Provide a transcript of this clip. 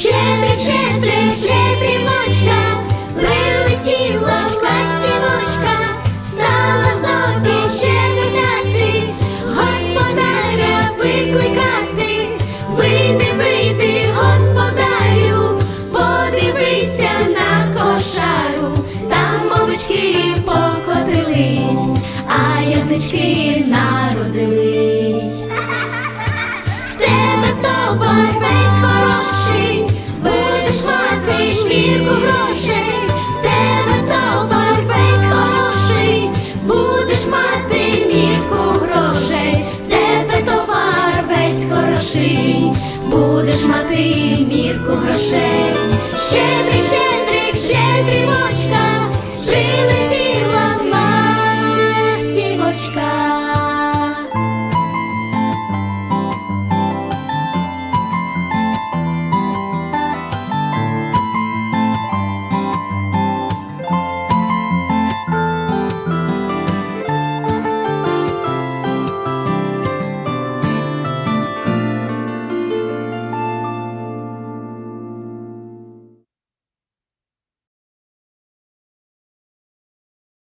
Щедрик, щедрик, щедрівочка, прилетіла ластівочка, стала собі щебетати, господаря викликати. Вийди, вийди, господарю, подивися на кошару, там мовички тебе товар весь хороший, будеш мати мірку грошей.